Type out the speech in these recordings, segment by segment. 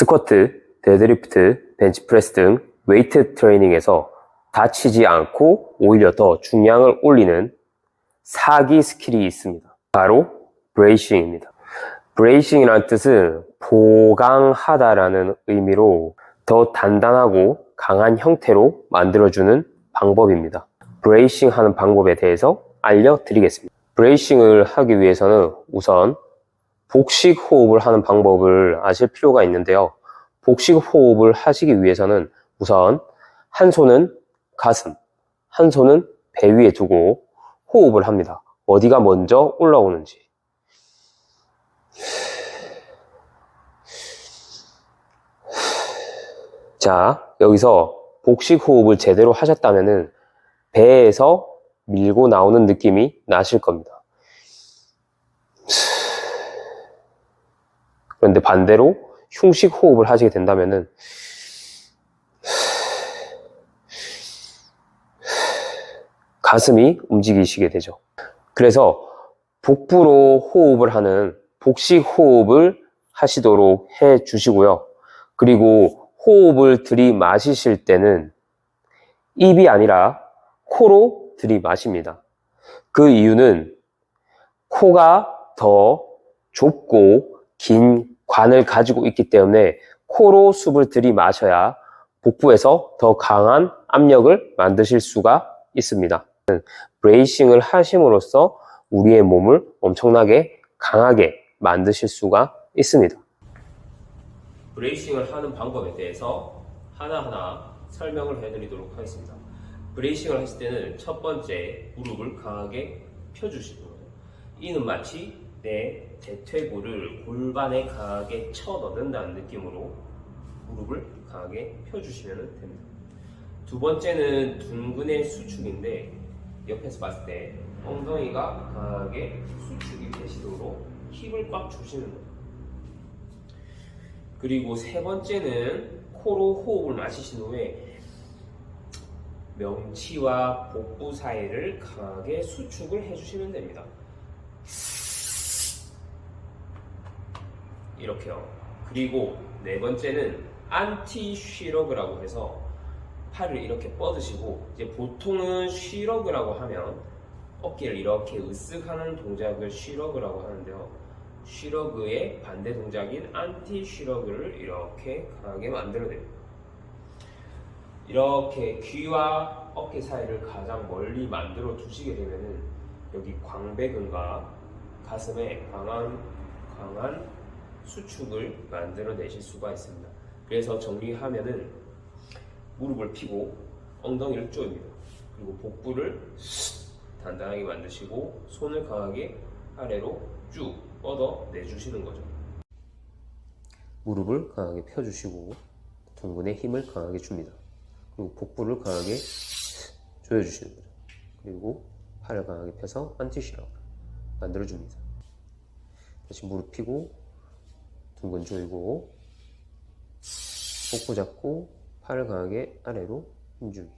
스쿼트, 데드리프트, 벤치프레스 등 웨이트 트레이닝에서 다치지 않고 오히려 더 중량을 올리는 사기 스킬이 있습니다. 바로 브레이싱입니다. 브레이싱이라는 뜻은 보강하다라는 의미로 더 단단하고 강한 형태로 만들어주는 방법입니다. 브레이싱 하는 방법에 대해서 알려드리겠습니다. 브레이싱을 하기 위해서는 우선 복식 호흡을 하는 방법을 아실 필요가 있는데요. 복식 호흡을 하시기 위해서는 우선 한 손은 가슴, 한 손은 배 위에 두고 호흡을 합니다. 어디가 먼저 올라오는지. 자, 여기서 복식 호흡을 제대로 하셨다면은 배에서 밀고 나오는 느낌이 나실 겁니다. 그런데 반대로 흉식 호흡을 하시게 된다면은 가슴이 움직이시게 되죠. 그래서 복부로 호흡을 하는 복식 호흡을 하시도록 해 주시고요. 그리고 호흡을 들이마시실 때는 입이 아니라 코로 들이마십니다. 그 이유는 코가 더 좁고 긴 관을 가지고 있기 때문에 코로 숲을 들이마셔야 복부에서 더 강한 압력을 만드실 수가 있습니다. 브레이싱을 하심으로써 우리의 몸을 엄청나게 강하게 만드실 수가 있습니다. 브레이싱을 하는 방법에 대해서 하나하나 설명을 해드리도록 하겠습니다. 브레이싱을 하실 때는 첫 번째 무릎을 강하게 거예요. 이는 마치 내 대퇴골을 골반에 강하게 쳐 넣는다는 느낌으로 무릎을 강하게 펴주시면 됩니다. 두 번째는 둔근의 수축인데 옆에서 봤을 때 엉덩이가 강하게 수축이 되시도록 힙을 꽉 주시는 거예요. 그리고 세 번째는 코로 호흡을 마시신 후에 명치와 복부 사이를 강하게 수축을 해주시면 됩니다. 이렇게요. 그리고 네 번째는 안티 쉬러그라고 해서 팔을 이렇게 뻗으시고 이제 보통은 쉬러그라고 하면 어깨를 이렇게 으쓱하는 동작을 쉬러그라고 하는데요. 쉬러그의 반대 동작인 안티 쉬러그를 이렇게 강하게 만들어냅니다. 이렇게 귀와 어깨 사이를 가장 멀리 만들어 두시게 되면은 여기 광배근과 가슴에 강한 강한 수축을 만들어내실 수가 있습니다. 그래서 정리하면은 무릎을 펴고 엉덩이를 조입니다. 그리고 복부를 단단하게 만드시고 손을 강하게 아래로 쭉 뻗어 내주시는 거죠. 무릎을 강하게 펴주시고 둔근에 힘을 강하게 줍니다. 그리고 복부를 강하게 조여주시는 거죠. 그리고 팔을 강하게 펴서 안티시라고 만들어줍니다. 다시 무릎 펴고 둔근 조이고 복부 잡고 팔을 강하게 아래로 힘주기.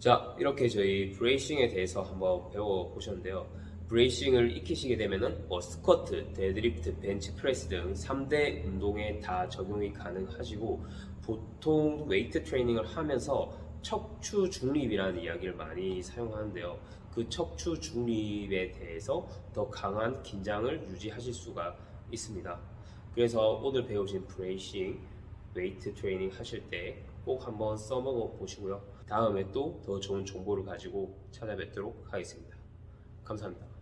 자, 이렇게 저희 브레이싱에 대해서 한번 배워보셨는데요. 브레이싱을 익히시게 되면은 뭐 스쿼트, 데드리프트, 벤치프레스 등 3대 운동에 다 적용이 가능하시고 보통 웨이트 트레이닝을 하면서 척추 중립이라는 이야기를 많이 사용하는데요. 그 척추 중립에 대해서 더 강한 긴장을 유지하실 수가 있습니다. 그래서 오늘 배우신 브레이싱 웨이트 트레이닝 하실 때 꼭 한번 써먹어 보시고요. 다음에 또 더 좋은 정보를 가지고 찾아뵙도록 하겠습니다. 감사합니다.